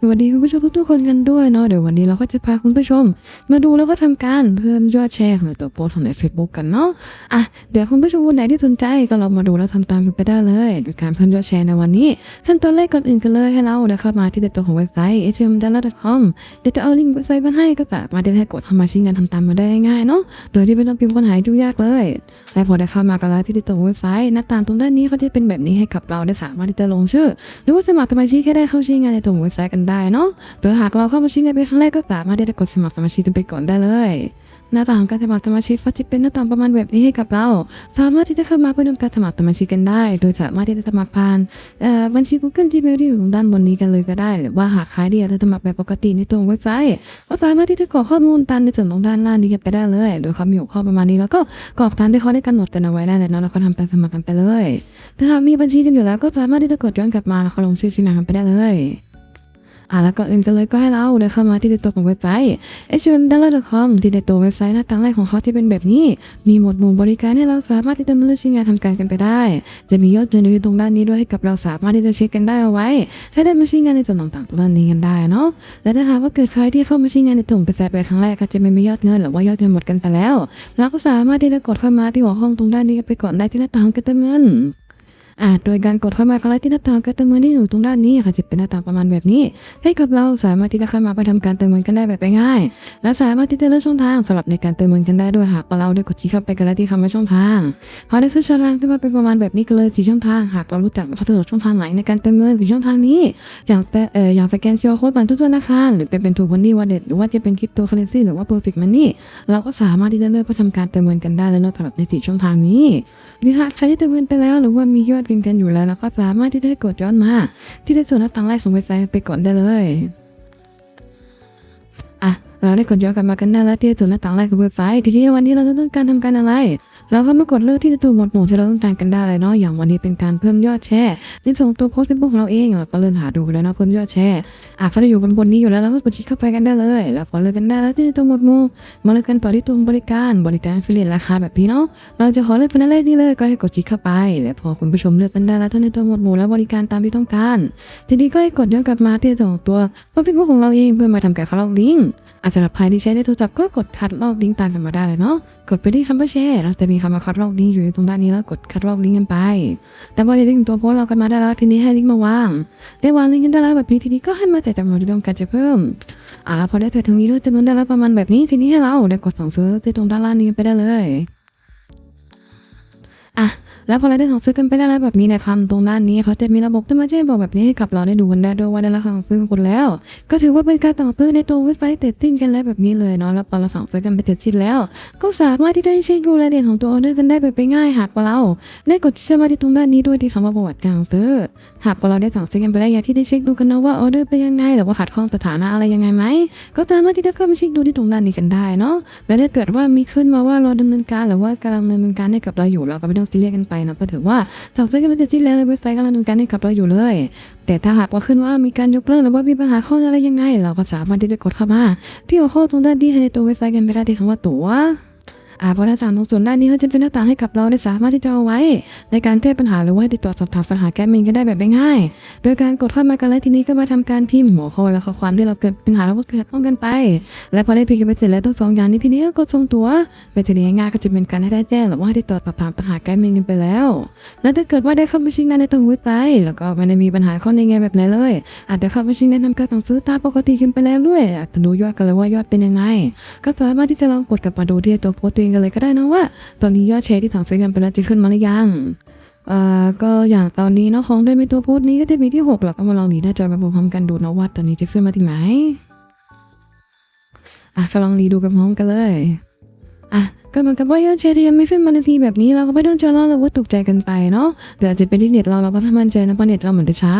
สวัสดีคุณผู้ชมทุกๆคนกันด้วยเนาะเดี๋ยววันนี้เราก็จะพาคุณผู้ชม มาดูแล้วก็ทำการเพิ่มยอดแชร์ของตัวโพสต์ของใน Facebook กันเนาะอะเดี๋ยวคุณผู้ชมคนไหนที่สนใจก็ลองมาดูแล้วทำตามกันไปได้เลยโดยการเพิ่มยอดแชร์ในวันนี้ขั้นตอนแรกก่อนอื่นกันเลยให้เราเดี๋ยวเข้ามาที่ตัวของเว็บไซต์ html.com เดี๋ยวจะเอาลิงก์เว็บไซต์มาให้ก็สามารถที่จะกดเข้ามาชิ้นงานทำตามมาได้ง่ายเนาะโดยที่ไม่ต้องพิมพ์ค้นหายุ่งยากเลยและพอได้เข้ามากันแล้วที่ตัวเว็บไซต์หน้าตาตรงด้านนี้เขาจะเป็นแบบนี้ให้กับเราได้สามารถที่จะลงชื่อหรือว่าสมัครสมาชิกแค่ได้เข้าชิ้นงานในตัวเว็บไซต์กันได้เนาะโดยหากเราเข้ามาชิ้นงานเป็นครั้งแรกก็สามารถที่จะกดสมัครสมาชิกกันไปก่อนได้เลย หน้าต่างของการสมัครสมาชิกก็จะเป็นหน้าต่างประมาณแบบนี้ให้กับเรา สามารถที่จะเข้ามาเพื่อทำการสมัครสมาชิกกันได้ โดยสามารถที่จะสมัครผ่านบัญชี Google Gmail ที่อยู่ตรงด้านบนนี้กันเลยก็ได้ หรือว่าหากใครที่อยากจะสมัครแบบปกติในตัวเว็บไซต์ก็สามารถที่จะกรอกข้อมูลตามในส่วนของด้านล่างนี้กันไปได้เลย โดยเขามีหัวข้อประมาณนี้แล้วก็กรอกตามที่เขาได้กำหนดกันเอาไว้ได้เลยเนาะแล้วก็ทำการสมัครกันไปเลยถ้าหากมีบัญชีกันอยู่แล้วก็สามารถที่จะกดย้อนกลับมาแล้วก็ลงชื่อชิ้นงานไปได้เลย อะแล้วก็อื่นกันเลยก็ให้เราเดินเข้ามาที่ในตัวของเว็บไซต์ h m d a l l a c o m ที่ในตัวเว็บไซต์หน้าต่างแรกของเขาที่เป็นแบบนี้ มีหมวดหมู่บริการให้เราสามารถที่จะมาเลือกชิ้นงานทำการกันไปได้ จะมียอดเงินอยู่ตรงด้านนี้ด้วยให้กับเราสามารถที่จะเช็คกันได้เอาไว้ ถ้าได้มาชิ้นงานในส่วนต่างๆตรงด้านนี้กันได้เนาะและถ้าหากว่าเกิดใครที่เข้ามาชิ้นงานในตัวของเว็บไซต์ไปครั้งแรกก็จะไม่มียอดเงินหรือว่ายอดเงินหมดกันไปแล้วเราก็สามารถที่จะกดเข้ามาที่หัวข้อตรงด้านนี้ไปก่อนได้ที่หน้าต่างการเติมเงิน อ่าโดยการกดเข้ามาครั้งแรกที่หน้าต่างการเติมเงินที่อยู่ตรงด้านนี้ค่ะจะเป็นหน้าต่างประมาณแบบนี้ ให้กับเราสามารถที่จะเข้ามาไปทำการเติมเงินกันได้แบบง่ายๆและสามารถที่จะเลือกช่องทางสำหรับในการเติมเงินกันได้ด้วยหากเราได้กดคลิกเข้าไปกันแล้วที่คำว่าช่องทางพอได้ขึ้นช่องทางขึ้นมาเป็นประมาณแบบนี้ก็เลยสี่ช่องทางหากเรารู้จักว่าสะดวกช่องทางไหนในการเติมเงินสี่ช่องทางนี้ อย่างแต่เอ่ออย่างสแกน QR code ผ่านทุกธนาคารหรือเป็นเป็นทูวันนี่วันเด็ดหรือว่าจะเป็นคริปโตเคอเรนซีหรือว่า perfect money เราก็สามารถที่จะเลือกเพื่อทำการเติมเงินกันได้แล้วนอะสำหรับในสีช่องทางนี้หรือหากใครที่เติมเงินไปแล้ว หรือว่ามียอดกินกันอยู่แล้วแล้วก็สามารถที่จะกดย้อนมา ที่ได้ส่วนหน้าต่างแรกส่งไปใส่ไปกดได้เลยอะเราได้กดย้อนกลับมากันได้แล้วที่ส่วนหน้าต่างแรกของเว็บไซต์ทีนี้วันนี้เราต้องการทำการอะไร เราก็มากดเลือกที่จะถูกหมวดหมู่ที่เราต้องการกันได้เลยเนาะอย่างวันนี้เป็นการเพิ่มยอดแชร์ในส่วนของตัวโพสต์เฟซบุ๊กของเราเองเราก็เลื่อนหาดูแล้วเนาะเพิ่มยอดแชร์อะเขาจะอยู่บนบนนี้อยู่แล้วเราก็กดคลิกเข้าไปกันได้เลย แล้วพอเลือกกันได้แล้วที่ตัวหมวดหมู่มาเลือกกันต่อที่ตัวบริการบริการฟิเลนราคาแบบนี้เนาะเราจะขอเลือกเป็นอะไรนี่เลยก็ให้กดคลิกเข้าไป และพอคุณผู้ชมเลือกกันได้แล้วทั้งในตัวหมวดหมู่และบริการตามที่ต้องการ ทีนี้ก็ให้กดย้อนกลับมาที่ตัวของตัวเฟซบุ๊กของเราเองเพื่อมาทำการคัดลอกลิงก์อาสำหรับใครที่ใช้ในโทรศัพท์ก็กดคัดลอกลิงก์ตามกันมาได้เลยเนาะ กดไปที่คำว่าแชร์เราจะมีคำว่าคัดลอกลิงก์อยู่ตรงด้านนี้แล้วกดคัดลอกลิงก์กันไป แต่พอได้ลิงก์ตัวโพสเรากันมาได้แล้วทีนี้ให้ลิงก์มาวางได้วางลิงก์กันได้แล้วแบบนี้ทีนี้ก็ให้มาแต่จำนวนที่ต้องการจะเพิ่มอ่าพอได้เสร็จตรงวีด้วยจำนวนได้แล้วประมาณแบบนี้ทีนี้ให้เราได้กดสั่งซื้อที่ตรงด้านล่างนี้ไปได้เลยอะ แล้วพอเราได้สั่งซื้อกันไปแล้วแบบนี้นะครับตรงด้านนี้เขาจะมีระบบที่มาแจ้งบอกแบบนี้ให้กับเราได้ดูกันได้ด้วยว่าได้รับสั่งซื้อคนแล้ว ก็ถือว่าเป็นการสั่งซื้อในตัวเว็บไซต์เตตติ้งกันแล้วแบบนี้เลยเนาะแล้วพอเราสั่งซื้อกันไปเสร็จสิ้นแล้ว ก็สามารถที่จะเช็คดูรายละเอียดของตัวออเดอร์กันได้แบบง่ายหากเรา ได้กดเชื่อมาธิตรงด้านนี้ด้วยที่คำว่าประวัติการซื้อ หากว่าเราได้สั่งซื้อกันไปแล้วอยากที่ได้เช็คดูกันนะว่าออเดอร์เป็นยังไงหรือว่าขัดข้องสถานะอะไรยังไงไหมก็สามารถที่จะเข้าไปเช็คดูที่ตรงด้านนี้กันได้เนาะแล้วถ้าเกิดว่ามีขึ้นมาว่าเรอดำเนินการหรือว่ากำลังดำเนินการให้กับเราอยู่เราก็ไม่ต้องซีเรียสกันไปนะก็ถือว่าสั่งซื้อกันไปเสร็จสิ้นแล้วเว็บไซต์กำลังดำเนินการให้กับเราอยู่เลย แต่ถ้าหากว่าขึ้นว่ามีการยกเลิกหรือว่ามีปัญหาข้ออะไรยังไง เราก็สามารถที่จะกดเข้ามา ที่หัวข้อตรงด้านที่ในตัวเว็บไซต์กันไปได้ที่คำว่าตั๋ว เพราะหน้าต่างตรงส่วนด้านนี้เขาจะเป็นหน้าต่างให้กับเราได้สามารถที่จะเอาไว้ ในการแก้ปัญหาหรือว่าติดต่อสอบถามปัญหาแก้เมนกันได้แบบง่ายๆโดยการกดเข้ามากันแล้วทีนี้ก็มาทำการพิมพ์หัวข้อและข้อความที่เราเกิดปัญหาแล้วก็เกิดป้องกันไป และพอได้พิมพ์ไปเสร็จแล้วทั้งสองอย่างนี้ทีนี้ก็กดส่งตัวเป็นทีนี้ง่ายๆก็จะเป็นการให้ได้แจ้งหรือว่าติดต่อสอบถามปัญหาแก้เมนกันไปแล้ว แล้วถ้าเกิดว่าได้เข้าไปชิงงานในตัวว็บไซต์แล้วก็ไม่ได้มีปัญหาข้อในไงแบบไหนเลย อาจจะเข้าไปชิงแนะนำการสั่งซื้อตามปกติกันไปแล้วด้วยอาจจะดูยอดกันเลยว่ายอดเป็นยังไง ก็สามารถที่จะลองกดกลับมาดูที่ตัวโพสต์ยกันเลยก็ได้นะว่า ตอนนี้ยอดแชร์ที่สั่งซื้อกันเปแล้วจะขึ้นมาหรือยังเอ่อก็อย่างตอนนี้เนาะของเดินไปตัวโพสต์นี้ก็จะมีที่หกแล้วก็มาลองดีหน้าจอมาพร้อมกันดูนะว่าตอนนี้จะขึ้นมาถึงไหนอะก็ลองรีดูกันพร้อมกันเลย ก็เหมือนกับว่ายอดแชร์ที่ยังไม่ขึ้นมาในทีแบบนี้เราก็ไม่ต้องเจะรอหรือว่าตกใจกันไปเนาะเดี๋ยวจะเป็นที่เน็ตเราเราก็ทำมันใจอนะเพราะเน็ตเราเหมือนจะช้า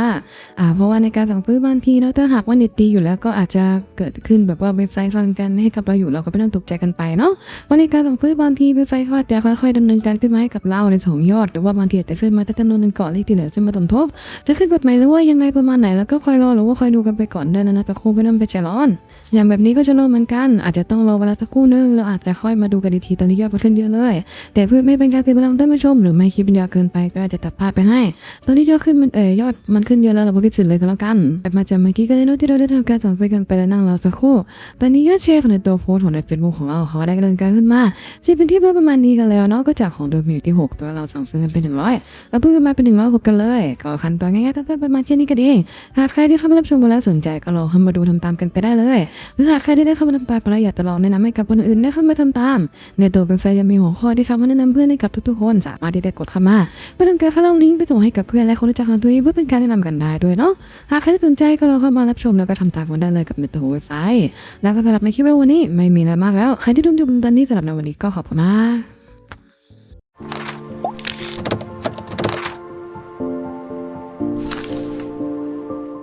อ่าเพราะว่าในการสั่งซื้อบางทีเนาะถ้าหากว่าเน็ตดีอยู่แล้วก็อาจจะเกิดขึ้นแบบว่าเว็บไซต์ฟังกันให้กับเราอยู่เราก็ไม่ต้องตกใจกันไปเนาะเพราะในการสั่งซื้อบางทีเว็บไซต์เขาอาจจะค่อยๆดำเนินการขึ้นมาให้กับเราในสองยอด หรือว่าบางทีอาจจะขึ้นมาแต่จำนวนหนึ่งก่อนเลขที่เหลือจะมาสมทบจะขึ้นกฎหมายหรือว่ายังไงประมาณไหนแล้วก็คอยรอหรือว่าคอยดูกันไปก่อนได้นะนะแต่ครูไม่ต้องไปใจร้อน อย่างแบบนี้ก็จะรอเหมือนกัน อาจจะต้องรอเวลาสักครู่นึงแล้วอาจจะค่อยมาดูกันอีกทีตนี้ยอดมันขึ้นเยอะเลย แต่เพื่อไม่เป็นการเสียเวลาท่านผู้ชม หรือไม่คลิปมันยาวเกินไปก็อาจจะตัดภาพไปให้ ตอนนี้ยอดขึ้นมันเอ่ยยอดมันขึ้นเยอะแล้วเราพิสูจน์เลยก็แล้วกันแต่มาจากเมื่อกี้ก็ได้โน้ที่เราได้ทำการสั่งซื้อกันไปแล้วนั่งเรอสักครู่ตอนนี้ยอดแชร์ของในตัวโพสของในเฟซบุ๊กของเราเขาได้กำลังการขึ้นมาจะเป็นที่เพื่อประมาณนี้กันแล้วเนาะก็จากของเดิมอยู่ที่หกตัวเราสั่งซื้อกันเป็นหนึ่งร้อยเราเพิ่งมาเป็นหนึ่งร้อยหกกันเลยก็ขั้นตอนง่ายๆตั้งแต่ประมาณแค่นนี้ก็เองหากใครที่เข้ามารับชมแล้วสนใจก็ลองเข้ามาดูทำตามกันไปได้เลยหรือหากใครที่ได้เข้ามาทำตามไปแล้วอยากจะลองแนะนำให้กับคนอื่นได้เข้ามาทำตามในตัวเป็นแฟนยังมีหัวข้อที่สามารถแนะนำเพื่อนให้กับทุกๆคน สามารถที่จะกดเข้ามาเพื่อทำการเข้าลงลิงก์ไปส่งให้กับเพื่อนและคนรู้จักของตัวเองเพื่อเป็นการแนะนำกันได้ด้วยเนาะหากใครที่สนใจก็ลองเข้ามารับชมแล้วก็ทำตามกันได้เลยกับในตัวเว็บไซต์แล้วสำหรับในคลิปในวันนี้ไม่มีอะไรมากแล้ว ใครที่ดูจบตอนนี้สำหรับในวันนี้ก็ขอบคุณมาก